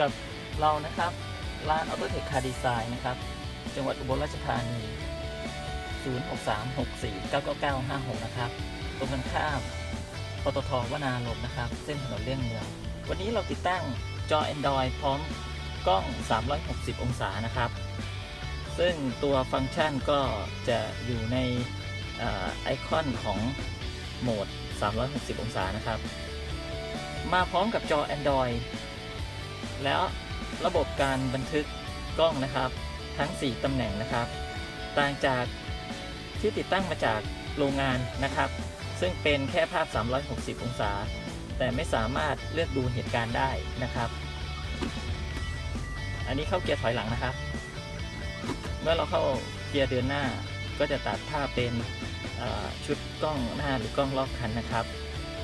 กับเรานะครับ ร้าน a u t o t e c h Car Design นะครับ จังหวัดอุบลราชธานี 0636499956 นะครับ ตรงกันข้ามปตทวนาลมนะครับ เส้นถนนเลี่ยงเมือง วันนี้เราติดตั้งจอ Android พร้อมกล้อง 360 องศานะครับ ซึ่งตัวฟังก์ชันก็จะอยู่ในอไอคอนของโหมด 360 องศานะครับ มาพร้อมกับจอ Android แล้วระบบการบันทึกกล้องนะครับ ทั้ง 4ตำแหน่งนะครับ ต่างจากที่ติดตั้งมาจากโรงงานนะครับ ซึ่งเป็นแค่ภาพ 360 องศา แต่ไม่สามารถเลือกดูเหตุการณ์ได้นะครับ อันนี้เข้าเกียร์ถอยหลังนะครับ เมื่อเราเข้าเกียร์เดินหน้าก็จะตัดภาพเป็นชุดกล้องหน้าหรือกล้องรอบคันนะครับ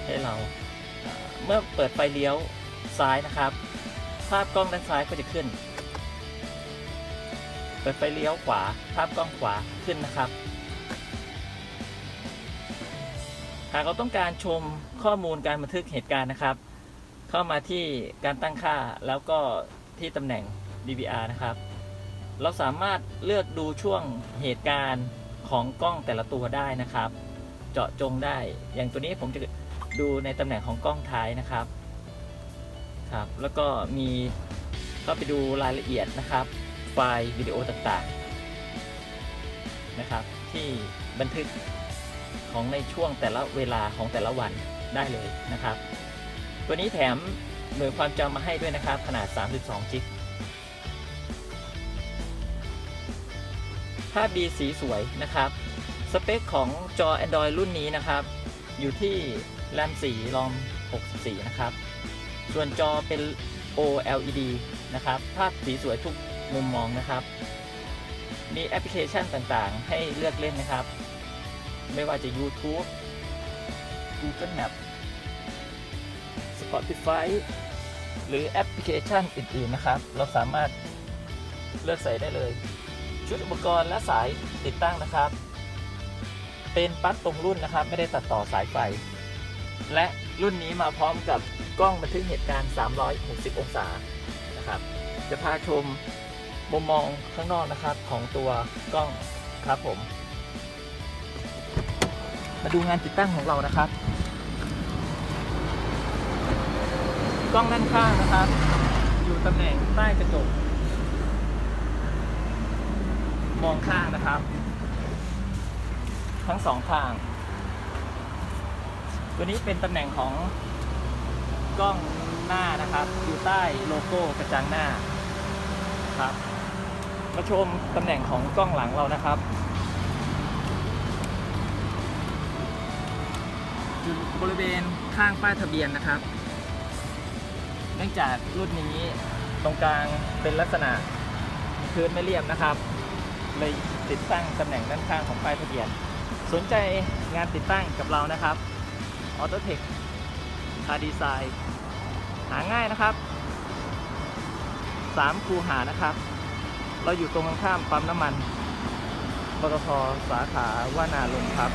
ให้เราเมื่อเปิดไฟเลี้ยวซ้ายนะครับาพกล้องด้านซ้ายก็จะขึ้น เปิดไฟเลี้ยวขวา ภาพกล้องขวาขึ้นนะครับ หากเราต้องการชมข้อมูลการบันทึกเหตุการณ์นะครับ เข้ามาที่การตั้งค่าแล้วก็ที่ตำแหน่ง DVR นะครับ เราสามารถเลือกดูช่วงเหตุการณ์ของกล้องแต่ละตัวได้นะครับ เจาะจงได้ อย่างตัวนี้ผมจะดูในตำแหน่งของกล้องท้ายนะครับ ครับ แล้วก็มีเข้าไปดูรายละเอียดนะครับ ไฟล์วิดีโอต่างๆนะครับ ที่บันทึกของในช่วงแต่ละเวลาของแต่ละวันได้เลยนะครับ ตัวนี้แถมหน่วยความจำมาให้ด้วยนะครับ ขนาด 32 จิกภาพดีสีสวยนะครับ สเปคของจอ Android รุ่นนี้นะครับ อยู่ที่แรม4รอม64 นะครับ ส่วนจอเป็น OLED นะครับ ภาพสีสวยทุกมุมมองนะครับ มีแอปพลิเคชันต่างๆ ให้เลือกเล่นนะครับ ไม่ว่าจะ YouTube Google Map Spotify หรือแอปพลิเคชันอื่นๆนะครับ เราสามารถเลือกใส่ได้เลย ชุดอุปกรณ์และสายติดตั้งนะครับ เป็นปลั๊กตรงรุ่นนะครับ ไม่ได้ตัดต่อสายไฟ และ รุ่นนี้มาพร้อมกับกล้องบันทึกเหตุการณ์ 360 องศานะครับ จะพาชมมุมมองข้างนอกนะครับของตัวกล้องครับผม มาดูงานติดตั้งของเรานะครับ กล้องด้านข้างนะครับ อยู่ตำแหน่งใต้กระจก มองข้างนะครับ ทั้งสองข้าง ตัวนี้เป็นตำแหน่งของกล้องหน้านะครับ อยู่ใต้โลโก้กระจังหน้าครับมาชมตำแหน่งของกล้องหลังเรานะครับอยู่บริเวณข้างป้ายทะเบียนนะครับ เนื่องจากรุ่นนี้ตรงกลางเป็นลักษณะพื้นไม่เรียบนะครับ เลยติดตั้งตำแหน่งด้านข้างของป้ายทะเบียน สนใจงานติดตั้งกับเรานะครับ AutoTech Car Design หาง่ายนะครับ 3 คูหานะครับ เราอยู่ตรงข้ามปั๊มน้ำมันปตทสาขาว่านาลมครับ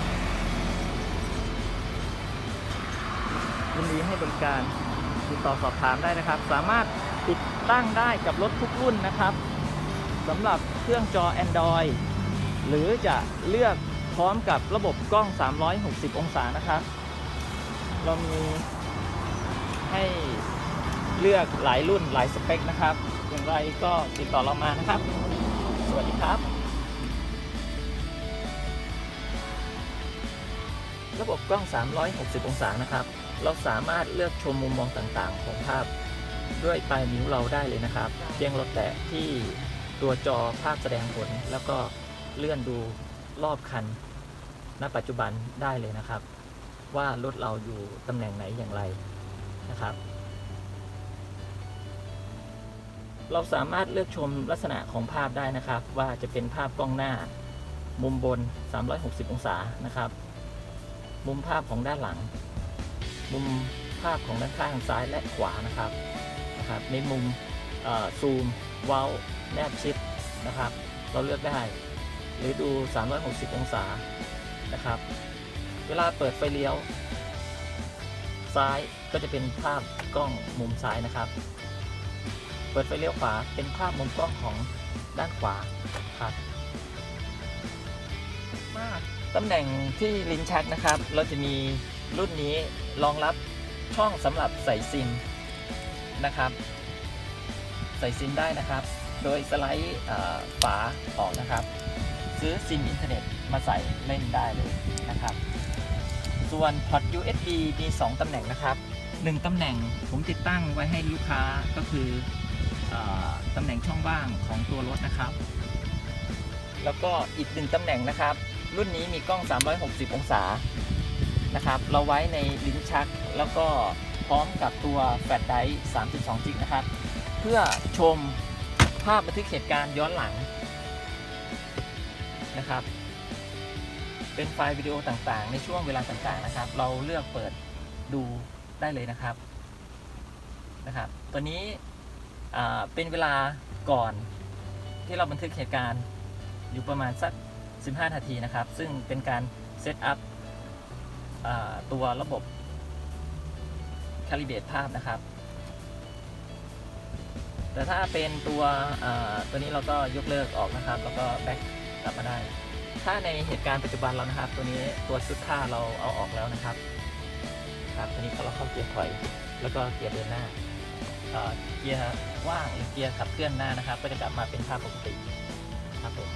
ยินดีให้บริการติดต่อสอบถามได้นะครับ สามารถติดตั้งได้กับรถทุกรุ่นนะครับสำหรับเครื่องจอ Android หรือจะเลือกพร้อมกับระบบกล้อง 360 องศานะครับ เรามีให้เลือกหลายรุ่นหลายสเปคนะครับ อย่างไรก็ติดต่อเรามานะครับ สวัสดีครับระบบกล้อง 360 องศานะครับ เราสามารถเลือกชมมุมมองต่างๆ ของภาพด้วยปลายนิ้วเราได้เลยนะครับ เพียงเราแตะที่ตัวจอภาพแสดงผล แล้วก็เลื่อนดูรอบคัน ณ ปัจจุบันได้เลยนะครับ ว่ารถเราอยู่ตำแหน่งไหนอย่างไรนะครับ เราสามารถเลือกชมลักษณะของภาพได้นะครับ ว่าจะเป็นภาพกล้องหน้า มุมบน 360 องศานะครับ มุมภาพของด้านหลัง มุมภาพของด้านข้างซ้ายและขวานะครับนะครับ ในมุมซูมเว้าแนบชิดนะครับ เราเลือกได้ หรือดู 360 องศานะครับ เวลาเปิดไฟเลี้ยว ซ้ายก็จะเป็นภาพกล้องมุมซ้ายนะครับ เปิดไฟเลี้ยวขวาเป็นภาพมุมกล้องของด้านขวาครับมาตำแหน่งที่ลิ้นชักนะครับ เราจะมีรุ่นนี้รองรับช่องสำหรับใส่ซิมนะครับ ใส่ซิมได้นะครับ โดยสไลด์ฝาออกนะครับ ซื้อซิมอินเทอร์เน็ตมาใส่เล่นได้เลยนะครับ ส่วนพอร์ต USB มี 2 ตำแหน่งนะครับ 1 ตำแหน่งผมติดตั้งไว้ให้ลูกค้าก็คือออตำแหน่งช่องว่างของตัวรถนะครับ แล้วก็อีกหนึ่งตำแหน่งนะครับ รุ่นนี้มีกล้อง 360 องศานะครับ เราไว้ในลิ้นชัก แล้วก็พร้อมกับตัวแฟลชไดร์32จิกนะครับ เพื่อชมภาพบันทึกเหตุการณ์ย้อนหลังนะครับ เป็นไฟล์วิดีโอต่างๆ ในช่วงเวลาต่างๆนะครับ เราเลือกเปิดดูได้เลยนะครับนะครับ ตัวนี้เป็นเวลาก่อนที่เราบันทึกเหตุการณ์อยู่ประมาณสัก 15 นาทีนะครับ ซึ่งเป็นการเซตอัพตัวระบบคาลิเบตภาพนะครับ แต่ถ้าเป็นตัวตัวนี้เราก็ยกเลิกออกนะครับ แล้วก็แบ็กก ลับมาได้ ถ้าในเหตุการณ์ปัจจุบันเรานะครับ ตัวนี้ตัวชุดค่าเราเอาออกแล้วนะครับ ครับตัวนี้เราเข้าเกียร์ถอย แล้วก็เกียร์เดินหน้าเอ่อเกียร์ว่างหรือเกียร์ขับเคลื่อนหน้านะครับ ก็จะกลับมาเป็นภาพปกติครับผม